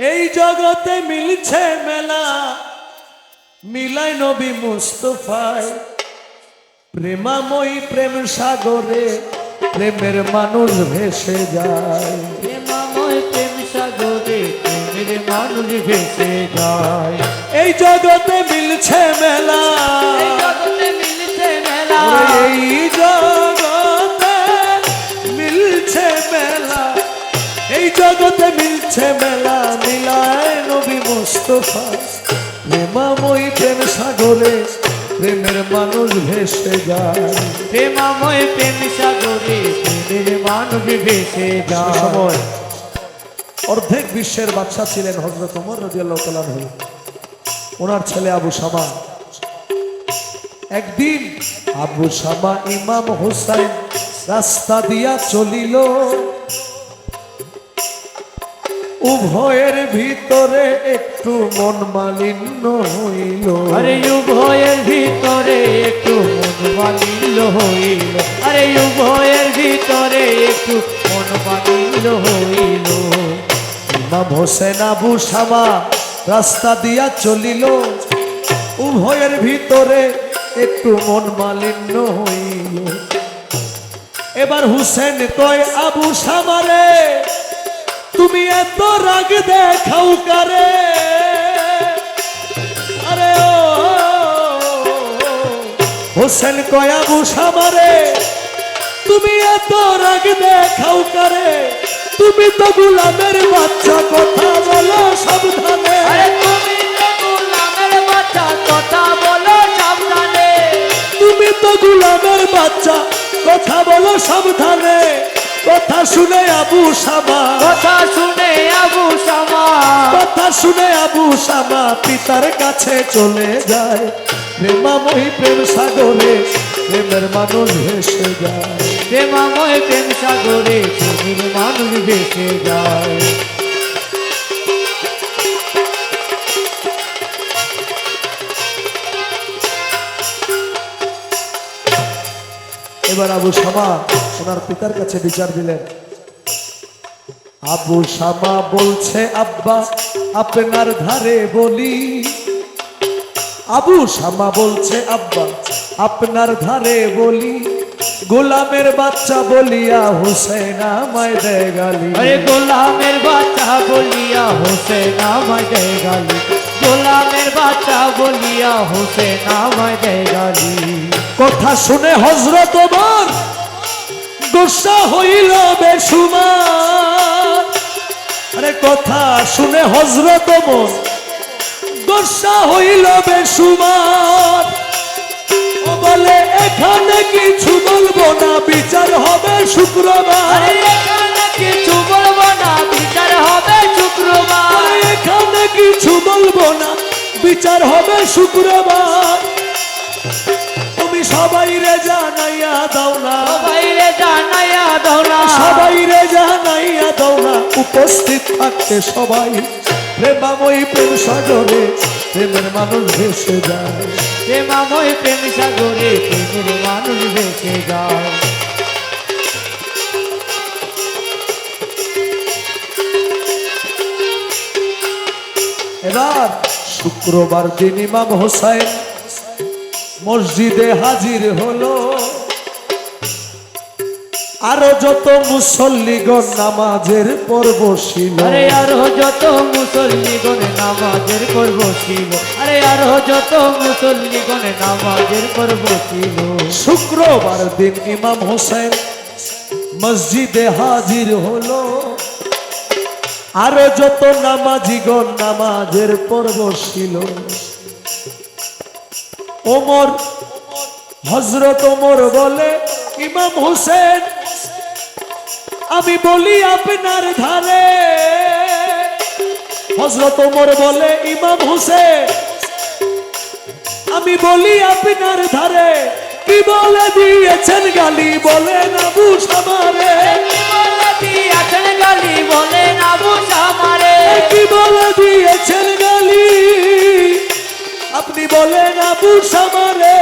এই জগতে মিলছে মেলা। মিলাই নবী মুস্তফায়। প্রেমাময়ী প্রেম সাগরে প্রেমের মানুষ ভেসে যায়। প্রেমাময় প্রেম সাগরে প্রেমের মানুষ ভেসে যায়। এই জগতে মিলছে মেলা। এই জগতে মিলছে মেলা। এই জগতে মিলছে মেলা মিলায় নবী মুস্তফা। প্রেমাময়ী প্রেম সাগরে প্রেমের মানুষ ভেসে যায়। প্রেমাময় প্রেম সাগরে প্রেমের মানুষ ভেসে যায়। সময় অর্ধেক বিশ্বের বাদশা ছিলেন হজরত ওমর রাদিয়াল্লাহু তাআলা আনহু। ওনার ছেলে আবু শামা একদিন আবু শামা ইমাম হোসাইন রাস্তা দিয়া চলিল। উভয়ের ভিতরে একটু মন মালিন্য হইল। আরে উভয়ের ভিতরে একটু মন মালিন্য হইল। আরে উভয়ের ভিতরে একটু মন মালিন্য হইল। ইমাম হোসেন আবু শামা রাস্তা দিয়া চলিল। উভয়ের ভিতরে একটু মন মালিন্য হইল। এবার হুসেন কয় আবু শামারে তুমি এত রাগ দেখাও কারে? আরে ও হোসেন কয়া বুসা মারে? তুমি এত রাগ দেখাও কারে? তুমি তো গুলামের বাচ্চা, কথা বলো সাবধানে। শুনে আবু সামা। কথা শুনে আবু সামা। কথা শুনে আবু সামা পিতার কাছে চলে যায়। প্রেমাময়ী প্রেম সাগরে প্রেমের মানুষ ভেসে যায়। প্রেমাময় প্রেম সাগরে প্রেমের মানুষ ভেসে যায়। এবার আবু শামা ওনার পিতার কাছে বিচার দিলেন। আবু শামা বলছে আব্বা আপনার ধারে বলি। আবু শামা বলছে আব্বা আপনার ধারে বলি। গোলামের বাচ্চা বলিয়া হুসেন আমায় দেয় গালি। আরে গোলামের বাচ্চা বলিয়া হোসেন আমায় দেয় গালি। গোলামের বাচ্চা বলিয়া হোসেন আমায় দেয় গালি। কথা শুনে হজরত ওমর গোসা হইল বেসুমার আরে কথা শুনে হজরত ওমর গোসা হইল বেসুমার ও বলে এখানে কিছু বলব না বিচার হবে শুক্রবার। এখানে কিছু বলব না বিচার হবে শুক্রবার। এখানে কিছু বলব না বিচার হবে শুক্রবার। তুমি সবাই রে জানাইয়া দাও না। দাও না সবাই রে জানাইয়া দাও না উপস্থিত থাকতে সবাই। প্রেমাময়ী প্রেম সাগরে প্রেমের মানুষ ভেসে যায়। প্রেমাময় প্রেম সাগরে প্রেমের মানুষ ভেসে যায়। এবার শুক্রবার দিন ইমাম হোসাইন মসজিদে হাজির হলো। আরও যত মুসল্লিগণ নামাজের পর্ব ছিল আরে আরও যত মুসল্লিগণে নামাজের পর্ব ছিল আরে আরও যত মুসল্লিগণে নামাজের পর্ব ছিল শুক্রবার দিন ইমাম হোসেন মসজিদে হাজির হলো। আরও যত নামাজিগণ নামাজের পর্ব ছিল ওমর হজরত ওমর বলে ইমাম হোসেন আমি বলি আপনার ধারে হজরত ওমর বলে, ইমাম হোসেন, আমি বলি আপনার ধারে কি বলে দিয়েছেন গালি? বলে না বুঝ আমারে। গালি বলে কি গালি? আপনি বলে না বুঝ আমারে।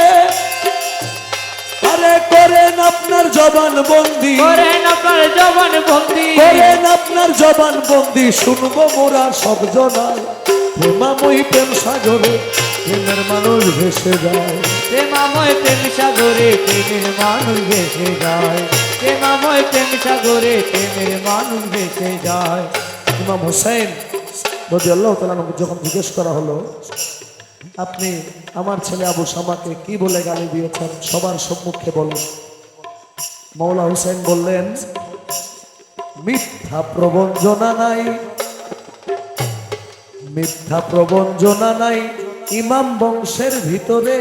আরে করে করেন আপনার জবান বন্দি। করেন আপনার জবান বন্দি। করেন আপনার জবান বন্দি। শুনব মোরা সব জনায়। প্রেমাময়ী প্রেম সাগরে প্রেমের মানুষ ভেসে যায়। প্রেমাময় প্রেম সাগরে প্রেমের মানুষ ভেসে যায়। প্রেমাময় প্রেম সাগরে প্রেমের মানুষ ভেসে যায়। ইমাম হোসেন রদি আল্লাহ তালাকে যখন জিজ্ঞেস করা হলো আপনি আমার ছেলে আবু সামাকে কি বলে গালি দিয়েছেন? সবার সম্মুখে বলুন। মৌলা হোসেন বললেন, মিথ্যা প্রবঞ্জনা নাই। মিথ্যা প্রবঞ্জনা নাই। ইমাম বংশের ভিতরে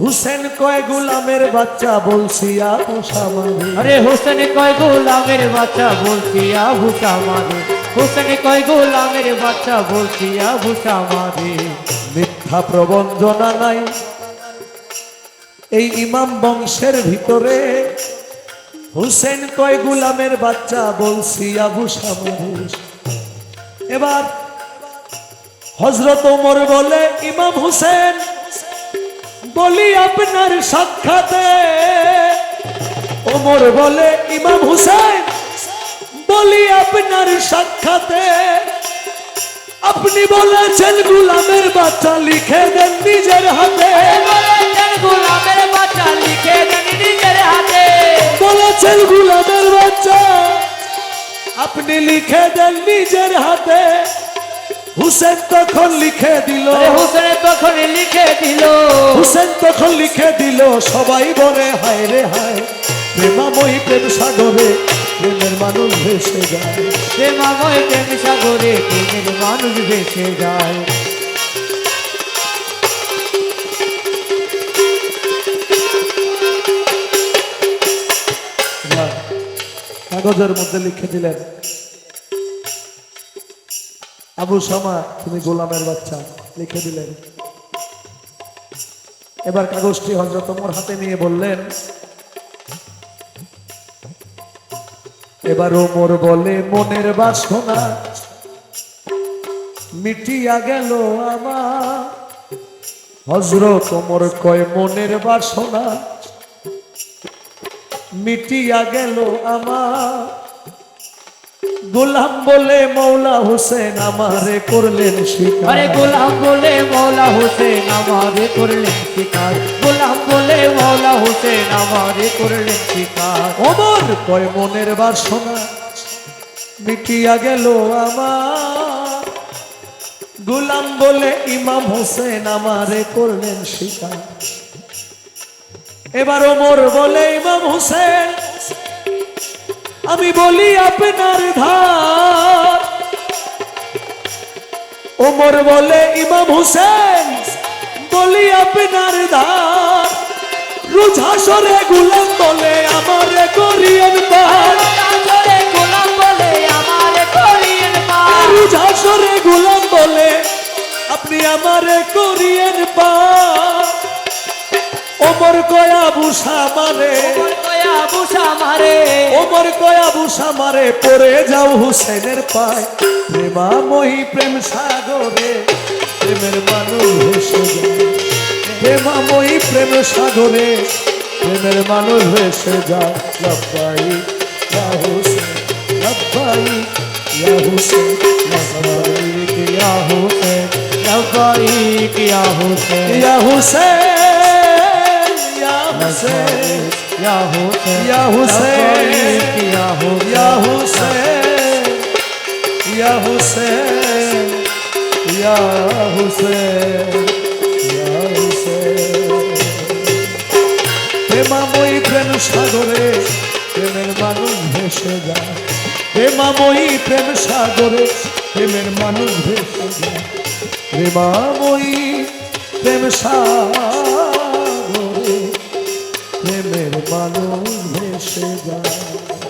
হুসেন কয় গুলামের বাচ্চা বলছি আবু শামারে আরে হোসেন কয় গোলামের বাচ্চা বলছি আবু সামারে হোসেন কয় গোলামের বাচ্চা বলছি আবু সামারে মিথ্যা প্রবঞ্জনা নাই। এই ইমাম বংশের ভিতরে হুসেন কয় গুলামের বাচ্চা বলছি আবু সামরিস এবার হজরত ওমর বলে ইমাম হুসেন বলি আপনার সাক্ষাতে। ওমর বলে ইমাম হুসেন বলি আপনার সাক্ষাতে। আপনি বলেছেন গুলামের বাচ্চা লিখে দেন নিজের হাতে। বলেছেন বাচ্চা লিখে দেন নিজের হাতে। বলেছেন গুলামের বাচ্চা আপনি লিখে দেন নিজের হাতে। হুসেন তখন লিখে দিল। হোসেন তখন লিখে দিল। হুসেন তখন লিখে দিল সবাই বলে হায় রে হায় প্রেমাময়ী প্রেম সাগরে প্রেমের মানুষ ভেসে যায়। প্রেমাময় প্রেম সাগরে প্রেমের মানুষ ভেসে যায়। কাগজের মধ্যে লিখে দিলেন আবু শামা তুমি গোলামের বাচ্চা। লিখে দিলেন এবার কাগজটি হজরত ওমর হাতে নিয়ে বললেন, এবার ওমর বলে, মনের বাসনা মিটিয়া গেল আমার। হজরত ওমর কয়, মনের বাসনা মিটিয়া গেল আমার। গোলাম বলে মৌলা হোসেন আমারে করলেন শিকার। আরে গোলাম বলে মৌলা হোসেন আমারে করলেন শিকার। গোলাম বলে মৌলা হোসেন আমারে করলেন শিকার। অমর কয় মনের বাসনা মিটিয়া গেল আমার। গোলাম বলে ইমাম হোসেন আমারে করলেন শিকার। এবার ওমর বলে ইমাম হোসেন আমি বলি আপনার ধার। ওমর বলে ইমাম হোসেন বলি আপনার ধার। রোজ হাসরে গুলাম বলে আমারে করিয়েন পার গোলাম বলে আমারে করিয়েন পার রোজ হাসরে গুলাম বলে আপনি আমারে করিয়েন পার ওমর কয়া বুসা মারে ওমর কয়া বুসা মারে পড়ে যাও হুসেনের পায় প্রেমাময়ী প্রেম সাগরে প্রেমের মানুষ ভেসে যায় প্রেম সাগরে প্রেমের মানুষ ভেসে যায় লব্বাই ইয়া হুসেন লব্বাই ইয়া হুসেন লব্বাই ইয়া হুসেন ইয়া হুসেন ইয়া হুসেন ইয়া হুসেন ইয়া হুসেন প্রেমাময়ী প্রেম সাগরে প্রেমের মানুষ ভেসে যায় প্রেমাময়ী প্রেম সাগরে প্রেমের মানুষ ভেসে যায় প্রেমাময়ী প্রেম সাগরে মানুষ ভেসে যায়।